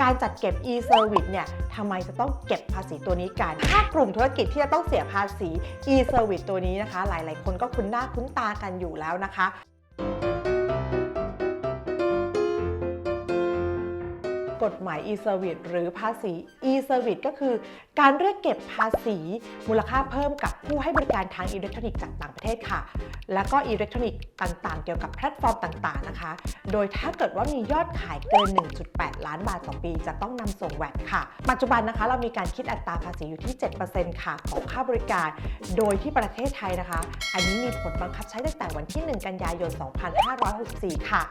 การจัดเก็บ e-service เนี่ยทำไมจะต้องเก็บภาษีตัวนี้กัน ถ้ากลุ่มธุรกิจที่จะต้องเสียภาษี e-service ตัวนี้นะคะ หลาย ๆ คนก็คุ้นหน้าคุ้นตากันอยู่แล้วนะคะ กฎหมาย e-service หรือภาษี e-service ก็คือ การเรียกเก็บภาษีมูลค่าเพิ่มกับผู้ให้บริการทางอิเล็กทรอนิกส์จากต่างประเทศค่ะ แล้วก็อิเล็กทรอนิกส์ต่างๆ เกี่ยวกับแพลตฟอร์มต่างๆนะคะ โดยถ้าเกิดว่ามียอดขายเกิน 1.8 ล้านบาทต่อปี จะต้องนำส่งแวตค่ะ ปัจจุบันนะคะเรามีการคิดอัตราภาษีอยู่ที่ 7%ค่ะของค่าบริการ โดยที่ประเทศไทยนะคะ อันนี้มีผลบังคับใช้ตั้งแต่วันที่ 1 กันยายน 2564 ค่ะ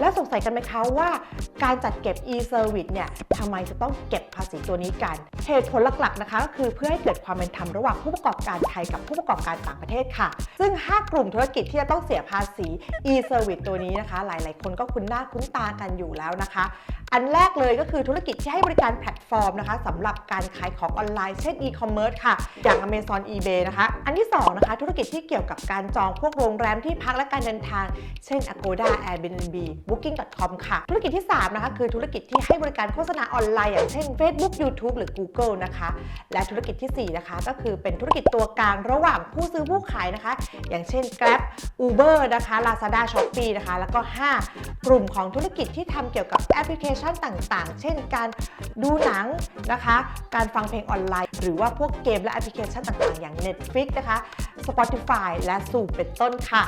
แล้วสงสัยกันไหมคะว่าการจัดเก็บ e เนี่ยทำไมจะต้องเก็บภาษีตัวนี้กัน เหตุผลหลักๆนะคะก็คือเพื่อให้เกิดความเป็นธรรมระหว่างผู้ประกอบการไทยกับผู้ประกอบการต่างประเทศค่ะ ซึ่ง 5 กลุ่มธุรกิจที่จะต้องเสียภาษี e-service ตัวนี้นะคะ หลายๆ คนก็คุ้นหน้าคุ้นตากันอยู่แล้วนะคะ อันแรกเลยก็คือธุรกิจที่ให้บริการแพลตฟอร์มนะคะสำหรับการขายของออนไลน์เช่น e-commerce ค่ะ อย่าง Amazon eBay นะคะ อันที่2นะคะธุรกิจที่เกี่ยวกับการจองพวกโรงแรมที่พักและการเดินทาง เช่น Agoda Airbnb Booking.com ค่ะ ธุรกิจที่3นะคะคือธุรกิจที่ให้บริการโฆษณาออนไลน์อย่างเช่น Facebook YouTube หรือ Google นะคะ และธุรกิจทีสี่ 4 นะคะ ก็คือเป็นธุรกิจตัวกลางระหว่างผู้ซื้อผู้ขายนะคะ อย่างเช่น Grab Uber นะคะ Lazada Shopee นะคะ แล้วก็ 5 กลุ่มของธุรกิจที่ทำเกี่ยวกับแอปพลิเคชันต่างๆ เช่น การดูหนังนะคะ การฟังเพลงออนไลน์ หรือว่าพวกเกมและแอปพลิเคชันต่างๆ อย่าง Netflix นะคะ Spotify และสูเป็นต้นค่ะ